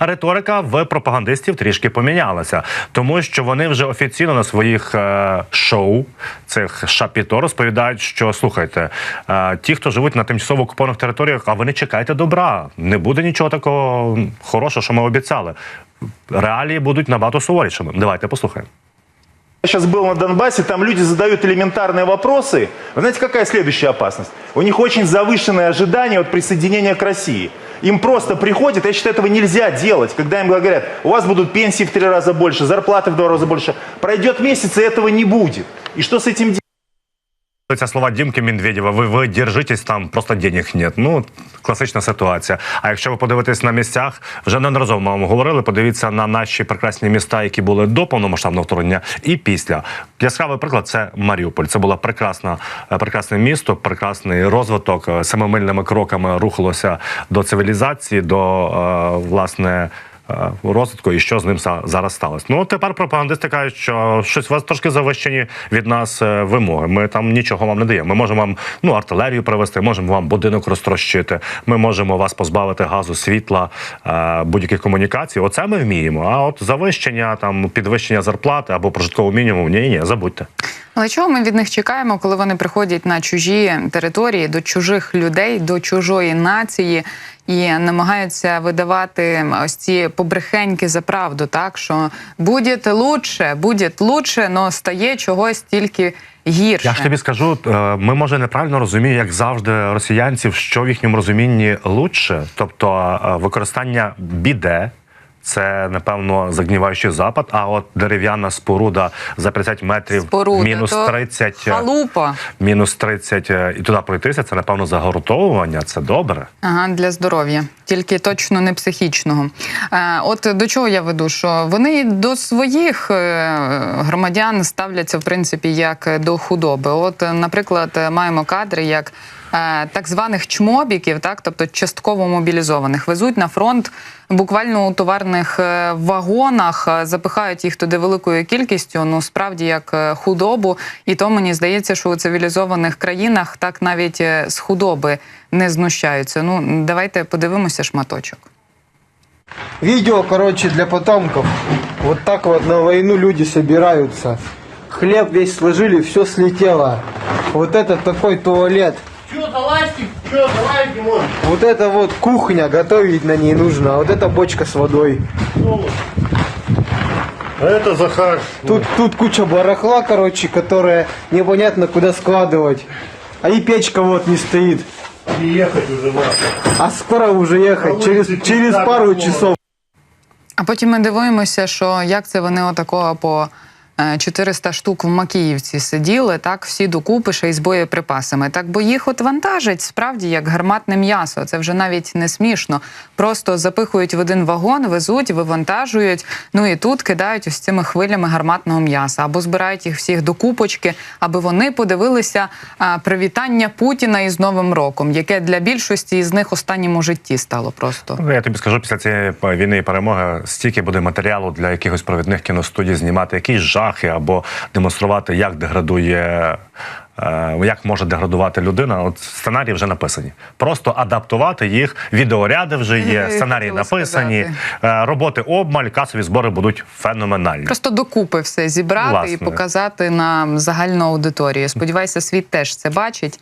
Риторика в пропагандистів трішки помінялася, тому що вони вже офіційно на своїх е, шоу цих шапіто розповідають, що слухайте, е, ті, хто живуть на тимчасово окупованих територіях, а ви не чекайте добра. Не буде нічого такого хорошого, що ми обіцяли. Реалії будуть набагато суворішими. Давайте послухаємо. Я сейчас был на Донбассе, там люди задают элементарные вопросы. Вы знаете, какая следующая опасность? У них очень завышенные ожидания от присоединения к России. Им просто приходят, я считаю, этого нельзя делать, когда им говорят, у вас будут пенсии в три раза больше, зарплаты в два раза больше. Пройдет месяц, и этого не будет. И что с этим делать? Це слова Дімки Медведєва. Ви, ви держитесь там, просто денег нет. Ну класична ситуація. А якщо ви подивитесь на місцях, вже неодноразово ми вам говорили. Подивіться на наші прекрасні міста, які були до повномасштабного вторгнення, і після. Яскравий приклад це Маріуполь. Це було прекрасна, е, прекрасне місто, прекрасний розвиток. е, Семимильними кроками рухалося до цивілізації, до е, власне. Е, Розвитку і що з ним зараз сталося. Ну тепер пропагандисти кажуть, що щось у вас трошки завищені від нас е, вимоги. Ми там нічого вам не даємо. Ми можемо вам ну артилерію привезти, можемо вам будинок розтрощити. Ми можемо вас позбавити газу, світла, е, будь-яких комунікацій. Оце ми вміємо. А от завищення, там підвищення зарплати або прожиткового мінімуму, ні, ні, забудьте. Але чого ми від них чекаємо, коли вони приходять на чужі території, до чужих людей, до чужої нації і намагаються видавати ось ці побрехеньки за правду, так що буде лучше, буде лучше, но стає чогось тільки гірше. Я ж тобі скажу, е, ми може неправильно розуміємо, як завжди, росіянців, що в їхньому розумінні лучше, тобто е, використання біде. Це напевно загніваючий запад. А от дерев'яна споруда за 50 метрів Споруда, мінус 30, е, халупа. мінус 30 е, і туди пройтися. Це напевно загортовування. Це добре. Ага, для здоров'я, тільки точно не психічного. Е, от до чого я веду? Що вони до своїх громадян ставляться в принципі як до худоби. От, наприклад, маємо кадри, як так званих чмобіків, так, тобто частково мобілізованих, везуть на фронт буквально у товарних е, вагонах, е, запихають їх туди великою кількістю. Ну справді як е, худобу, і то мені здається, що у цивілізованих країнах так навіть е, з худоби не знущаються. Ну давайте подивимося шматочок. Видео, короче, для потомков. Вот так вот на войну люди собираются. Хлеб весь сложили, все слетело. Вот это такой туалет. Че, залазьте, че, залазьте, можно. Вот это вот кухня, готовить на ней нужно. А вот это бочка с водой. А это Захар. Тут, тут куча барахла, короче, которая непонятно куда складывать. А и печка вот не стоит. И ехать уже надо. А скоро уже ехать, А через, улицы через так пару много. часов. А потім ми дивуємося, що як це вони отакого по е, 400 штук в Макіївці сиділи, так всі докупи ще й з боєприпасами. Так бо їх от вантажать справді як гарматне м'ясо. Це вже навіть не смішно. Просто запихують в один вагон, везуть, вивантажують. Ну і тут кидають ось цими хвилями гарматного м'яса або збирають їх всіх до купочки, аби вони подивилися а, привітання Путіна із Новим роком, яке для більшості із них останнім у житті стало просто. Ну, Я тобі скажу, після цієї війни і перемоги стільки буде матеріалу для якихось провідних кіностудій знімати якісь жахи або демонструвати, як деградує. е, Як може деградувати людина? От сценарії вже написані. Просто адаптувати їх. Відеоряди вже є, Е, сценарії написані, сказати. роботи обмаль, касові збори будуть феноменальні. Просто докупи все зібрати Власне. і показати на загальну аудиторію. Сподіваюся, світ теж це бачить.